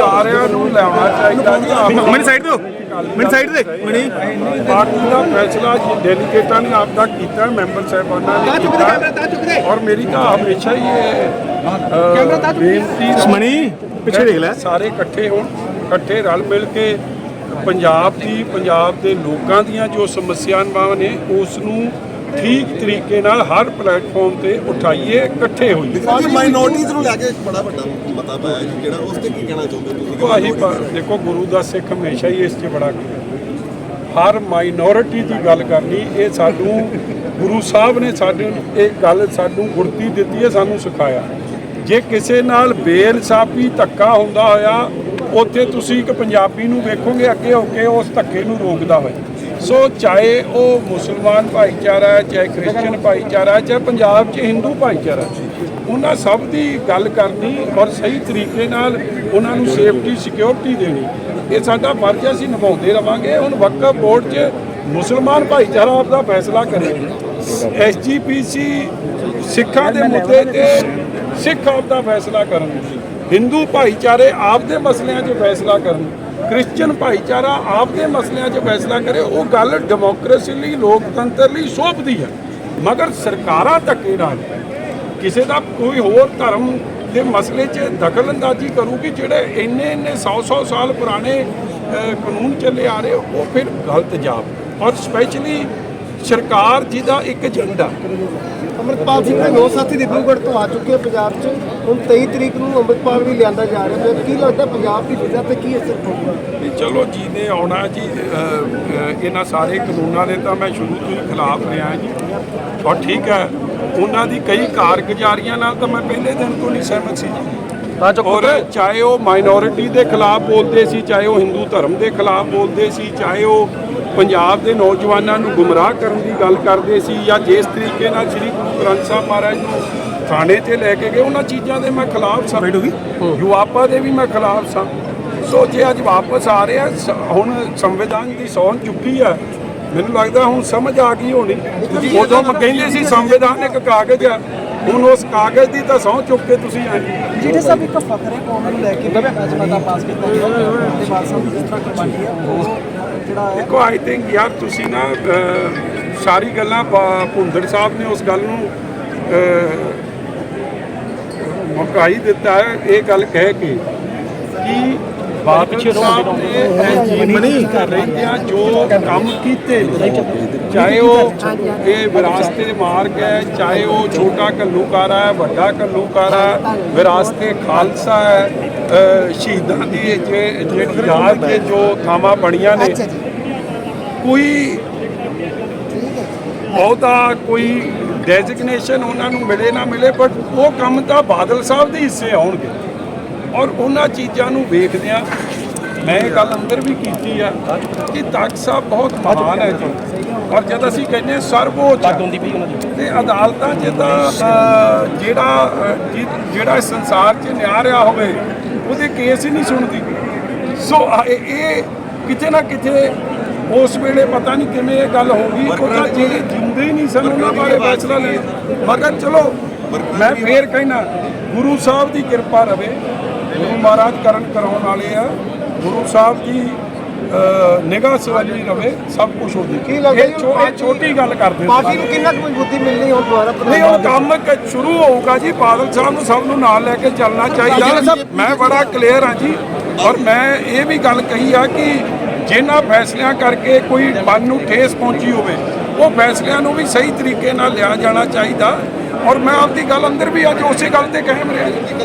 ਸਾਰਿਆਂ ਨੂੰ ਲੈਣਾ ਚਾਹੀਦਾ ਜੀ। ਆਪ ਮੈਨੂੰ ਸਾਈਡ ਦਿਓ ਮੈਨੂੰ ਸਾਈਡ ਦੇ। ਮਣੀ ਪਾਰਟੀ ਦਾ ਫੈਸਲਾ ਜੀ ਡੈਲੀਗੇਟਾਂ ਨੇ ਆਪ ਦਾ ਕੀਤਾ ਮੈਂਬਰ ਸਾਹਿਬਾਨਾਂ ਨੇ ਕੀਤਾ। ਔਰ ਮੇਰੀ ਤਾਂ ਹਮੇਸ਼ਾ ਹੀ ਇਹ ਬੇਨਤੀ ਮਣੀ ਪਿੱਛੇ ਦੇਖ ਲੈ। ਸਾਰੇ ਇਕੱਠੇ ਹੋਣ ਇਕੱਠੇ ਰਲ ਮਿਲ ਕੇ ਪੰਜਾਬ ਦੀ ਪੰਜਾਬ ਦੇ ਲੋਕਾਂ ਦੀਆਂ ਜੋ ਸਮੱਸਿਆਵਾਂ ਨੇ ਉਸ ਨੂੰ ਠੀਕ ਤਰੀਕੇ ਨਾਲ ਹਰ ਪਲੇਟਫਾਰਮ ਤੇ ਉਠਾਈਏ ਇਕੱਠੇ ਹੋਈਏ। ਜੀ ਮਾਈਨੋਰਟੀਜ਼ ਨੂੰ ਲੈ ਕੇ ਬੜਾ ਵੱਡਾ ਮਤਾ ਪਾਇਆ ਜੀ ਜਿਹੜਾ ਉਸ ਤੇ ਕੀ ਕਹਿਣਾ ਚਾਹੁੰਦੇ ਤੁਸੀਂ? ਦੇਖੋ ਅਸੀਂ ਦੇਖੋ ਗੁਰੂ ਦਾ ਸਿੱਖ ਹਮੇਸ਼ਾ ਹੀ ਇਸ 'ਚ ਬੜਾ ਹਰ ਮਾਈਨੋਰਿਟੀ ਦੀ ਗੱਲ ਕਰਨੀ ਇਹ ਸਾਨੂੰ ਗੁਰੂ ਸਾਹਿਬ ਨੇ ਸਾਡੇ ਇਹ ਗੱਲ ਸਾਨੂੰ ਗੁਰਤੀ ਦਿੱਤੀ ਹੈ ਸਾਨੂੰ ਸਿਖਾਇਆ। ਜੇ ਕਿਸੇ ਨਾਲ ਬੇਇਨਸਾਫੀ ਧੱਕਾ ਹੁੰਦਾ ਹੋਇਆ ਉੱਥੇ ਤੁਸੀਂ ਇੱਕ ਪੰਜਾਬੀ ਨੂੰ ਵੇਖੋਗੇ ਅੱਗੇ ਹੋ ਕੇ ਉਸ ਧੱਕੇ ਨੂੰ ਰੋਕਦਾ ਹੋਇਆ। ਸੋ ਚਾਹੇ ਉਹ ਮੁਸਲਮਾਨ ਭਾਈਚਾਰਾ ਹੈ ਚਾਹੇ ਕ੍ਰਿਸਚੀਅਨ ਭਾਈਚਾਰਾ ਹੈ ਚਾਹੇ ਪੰਜਾਬ 'ਚ ਹਿੰਦੂ ਭਾਈਚਾਰਾ ਉਹਨਾਂ ਸਭ ਦੀ ਗੱਲ ਕਰਨੀ ਔਰ ਸਹੀ ਤਰੀਕੇ ਨਾਲ ਉਹਨਾਂ ਨੂੰ ਸੇਫਟੀ ਸਿਕਿਉਰਿਟੀ ਦੇਣੀ ਇਹ ਸਾਡਾ ਫਰਜ਼ ਹੈ, ਅਸੀਂ ਨਿਭਾਉਂਦੇ ਰਵਾਂਗੇ। ਹੁਣ ਵਕਫ ਬੋਰਡ 'ਚ ਮੁਸਲਮਾਨ ਭਾਈਚਾਰਾ ਆਪਦਾ ਫੈਸਲਾ ਕਰੇ। ਐਸਜੀਪੀਸੀ ਸਿੱਖਾਂ ਦੇ ਮੁੱਦੇ ਤੇ ਸਿੱਖ ਆਪਦਾ ਫੈਸਲਾ ਕਰਨ। ਹਿੰਦੂ ਭਾਈਚਾਰੇ ਆਪਦੇ ਮਸਲਿਆਂ 'ਚ ਫੈਸਲਾ ਕਰਨ। ਕ੍ਰਿਸਚੀਅਨ ਭਾਈਚਾਰਾ ਆਪਦੇ ਮਸਲਿਆਂ 'ਚ ਫੈਸਲਾ ਕਰੇ, ਉਹ ਗੱਲ ਡੈਮੋਕ੍ਰੇਸੀ ਲਈ, ਲੋਕਤੰਤਰ ਲਈ ਸ਼ੋਭਦੀ ਹੈ। ਮਗਰ ਸਰਕਾਰਾਂ ਧੱਕੇ ਨਾਲ ਕਿਸੇ ਦਾ ਕੋਈ ਹੋਰ ਧਰਮ ਦੇ ਮਸਲੇ 'ਚ ਦਖਲਅੰਦਾਜ਼ੀ ਕਰੂਗੀ, ਜਿਹੜੇ ਇੰਨੇ ਇੰਨੇ 100 100 ਸਾਲ ਪੁਰਾਣੇ ਕਾਨੂੰਨ ਚੱਲੇ ਆ ਰਹੇ, ਉਹ ਫਿਰ ਗਲਤ ਜਾਪ। ਔਰ ਸਪੈਸ਼ਲੀ ਸਰਕਾਰ ਜਿਹਦਾ ਇੱਕ ਏਜੰਡਾ। ਅੰਮ੍ਰਿਤਪਾਲ ਸਿੰਘ ਦੇ ਨੌ ਸਾਥੀ ਡਿਬਰੂਗੜ੍ਹ ਤੋਂ ਆ ਚੁੱਕੇ ਪੰਜਾਬ 'ਚ। ਹੁਣ 23 ਤਰੀਕ ਨੂੰ ਅੰਮ੍ਰਿਤਪਾਲ ਵੀ ਲਿਆਂਦਾ ਜਾ ਰਿਹਾ ਹੈ। ਕੀ ਲੱਗਦਾ ਪੰਜਾਬ ਦੀ ਫਿਜ਼ਾ ਤੇ ਕੀ ਅਸਰ ਪਊਗਾ? ਚਲੋ ਜੀ ਨੇ ਆਉਣਾ ਜੀ ਇਹਨਾਂ ਸਾਰੇ ਕਾਨੂੰਨਾਂ ਦੇ ਤਾਂ ਮੈਂ ਸ਼ੁਰੂ ਤੋਂ ਹੀ ਖਿਲਾਫ ਰਿਹਾ ਜੀ। ਔਰ ਠੀਕ ਹੈ ਉਹਨਾਂ ਦੀ ਕਈ ਕਾਰਗੁਜ਼ਾਰੀਆਂ ਨਾਲ ਤਾਂ ਮੈਂ ਪਹਿਲੇ ਦਿਨ ਤੋਂ ਨਹੀਂ ਸਹਿਮਤ ਸੀ। ਔਰ ਚਾਹੇ ਉਹ ਮਾਈਨੋਰਿਟੀ ਦੇ ਖਿਲਾਫ ਬੋਲਦੇ ਸੀ ਚਾਹੇ ਉਹ ਹਿੰਦੂ ਧਰਮ ਦੇ ਖਿਲਾਫ ਬੋਲਦੇ ਸੀ ਚਾਹੇ ਉਹ ਪੰਜਾਬ ਦੇ ਨੌਜਵਾਨਾਂ ਨੂੰ ਗੁੰਮਰਾਹ ਕਰਨ ਦੀ ਗੱਲ ਕਰਦੇ ਸੀ ਜਾਂ ਜਿਸ ਤਰੀਕੇ ਨਾਲ ਸ੍ਰੀ ਗੁਰੂ ਗ੍ਰੰਥ ਸਾਹਿਬ ਮਹਾਰਾਜ ਨੂੰ ਥਾਣੇ ਤੇ ਲੈ ਕੇ ਗਏ ਉਹਨਾਂ ਚੀਜ਼ਾਂ ਦੇ ਮੈਂ ਖਿਲਾਫ ਸਾਂ। ਯੁਵਾਪਾ ਦੇ ਵੀ ਮੈਂ ਖਿਲਾਫ ਸਾਂ। ਸੋ ਜੇ ਅੱਜ ਵਾਪਸ ਆ ਰਿਹਾ ਹੁਣ ਸੰਵਿਧਾਨ ਦੀ ਸੌਣ ਚੁੱਕੀ ਆ ਮੈਨੂੰ ਲੱਗਦਾ ਹੁਣ ਸਮਝ ਆ ਗਈ ਹੋਣੀ। ਉਦੋਂ ਮੈਂ ਕਹਿੰਦੇ ਸੀ ਸੰਵਿਧਾਨ ਇੱਕ ਕਾਗਜ਼ ਆ। ਹੁਣ ਉਸ ਕਾਗਜ਼ ਦੀ ਤਾਂ ਸਹੁੰ ਚੁੱਕ ਕੇ ਤੁਸੀਂ ਆਏ ਜਿਹੜੇ ਸਭ ਇੱਕ ਫਖਰੇ ਕੌਮ ਨੂੰ ਲੈ ਕੇ ਵੀ ਅੱਜ ਮਤਾ ਪਾਸ ਕੀਤਾ ਗਿਆ। ਤੇ ਬਾਦ ਸਾਹਿਬ ਜਿਸ ਤਰ੍ਹਾਂ ਕੁਰਬਾਨੀ ਹੈ ਉਹ ਜਿਹੜਾ ਹੈ। ਦੇਖੋ ਆਈ ਥਿੰਕ ਯਾਰ ਤੁਸੀਂ ਨਾ ਅਹ, ਸਾਰੀ ਗੱਲਾਂ ਪ- ਭੁੰਦੜ ਸਾਹਿਬ ਨੇ ਉਸ ਗੱਲ ਨੂੰ ਮੌਕਾ ਹੀ ਦਿੱਤਾ ਹੈ ਇਹ ਗੱਲ ਕਹਿ ਕੇ ਕਿ ਬਾਦਲ ਸਾਹਿਬ ਨੇ ਐਸਜੀਪੀ ਕਰ ਰਹੇ। ਆ ਜੋ ਕੰਮ ਕੀਤੇ ਚਾਹੇ ਉਹ ਇਹ ਵਿਰਾਸਤੇ ਮਾਰਗ ਹੈ ਚਾਹੇ ਉਹ ਛੋਟਾ ਘੱਲੂਕਾਰਾ ਹੈ ਵੱਡਾ ਘੱਲੂਕਾਰਾ ਹੈ ਵਿਰਾਸਤੇ ਖਾਲਸਾ ਹੈ ਸ਼ਹੀਦਾਂ ਦੀ ਜੇ ਜਿਹੜੀ ਯਾਦ ਕੇ ਜੋ ਥਾਵਾਂ ਬਣੀਆਂ ਨੇ ਕੋਈ ਬਹੁਤਾ ਕੋਈ ਡੈਜ਼ਿਗਨੇਸ਼ਨ ਉਹਨਾਂ ਨੂੰ ਮਿਲੇ ਨਾ ਮਿਲੇ ਬਟ ਉਹ ਕੰਮ ਤਾਂ ਬਾਦਲ ਸਾਹਿਬ ਦੇ ਹਿੱਸੇ ਆਉਣਗੇ। ਔਰ ਉਹਨਾਂ ਚੀਜ਼ਾਂ ਨੂੰ ਵੇਖਦਿਆਂ ਮੈਂ ਇਹ ਗੱਲ ਅੰਦਰ ਵੀ ਕੀਤੀ ਆ ਕਿ ਤਖਤ ਸਾਹਿਬ ਬਹੁਤ ਮਹਾਨ ਹੈ ਜੀ। ਔਰ ਜਦ ਅਸੀਂ ਕਹਿੰਦੇ ਹਾਂ ਸਰਵਉੱਚ ਤੇ ਅਦਾਲਤਾਂ 'ਚ ਤਾਂ ਜਿਹੜਾ ਜਿਹੜਾ ਸੰਸਾਰ 'ਚ ਨਿਆਂ ਰਿਹਾ ਹੋਵੇ ਉਹਦੇ ਕੇਸ ਹੀ ਨਹੀਂ ਸੁਣਦੀ। ਸੋ ਇਹ ਕਿਤੇ ਨਾ ਕਿਤੇ ਉਸ ਵੇਲੇ ਪਤਾ ਨਹੀਂ ਕਿਵੇਂ ਇਹ ਗੱਲ ਹੋ ਗਈ। ਉਹਨਾਂ ਜਿਹੜੇ ਜਿਉਂਦੇ ਹੀ ਨਹੀਂ ਸਨ ਉਹਨਾਂ ਬਾਰੇ ਫੈਸਲਾ ਲੈ ਮਗਰ ਚਲੋ ਮੈਂ ਫੇਰ ਕਹਿਣਾ ਗੁਰੂ ਸਾਹਿਬ ਦੀ ਕਿਰਪਾ ਰਵੇ। ਗੁਰੂ ਮਹਾਰਾਜ ਕਰਨ ਕਰਾਉਣ ਵਾਲੇ ਆ। ਗੁਰੂ ਸਾਹਿਬ ਦੀ ਨਿਗਾਹ ਸਵਾਲੀ ਰਵੇ ਸਭ ਕੁਝ ਹੋ ਜੀ। ਕੀ ਲੱਗਦਾ ਇਹ ਛੋਟੀ ਗੱਲ ਕਰਦੇ ਪਾਰਟੀ ਨੂੰ ਕਿੰਨਾ ਕੁ ਮਜ਼ਬੂਤੀ ਮਿਲਣੀ ਹੁਣ ਦੁਬਾਰਾ ਨਹੀਂ ਉਹ ਕੰਮ ਸ਼ੁਰੂ ਹੋਊਗਾ ਜੀ ਬਾਦਲ ਸਾਹਿਬ ਨੂੰ ਸਭ ਨੂੰ ਨਾਲ ਲੈ ਕੇ ਚੱਲਣਾ ਚਾਹੀਦਾ। ਮੈਂ ਬੜਾ ਕਲੀਅਰ ਹਾਂ ਜੀ ਔਰ ਮੈਂ ਇਹ ਵੀ ਗੱਲ ਕਹੀ ਆ ਕਿ ਜਿਨ੍ਹਾਂ ਫੈਸਲਿਆਂ ਕਰਕੇ ਕੋਈ ਮਨ ਨੂੰ ਠੇਸ ਪਹੁੰਚੀ ਹੋਵੇ ਉਹ ਫੈਸਲਿਆਂ ਨੂੰ ਵੀ ਸਹੀ ਤਰੀਕੇ ਨਾਲ ਲਿਆ ਜਾਣਾ ਚਾਹੀਦਾ। ਔਰ ਮੈਂ ਆਪਦੀ ਗੱਲ ਅੰਦਰ ਵੀ ਅੱਜ ਉਸੇ ਗੱਲ ਤੇ ਕਾਇਮ ਰਿਹਾ। ਜੀ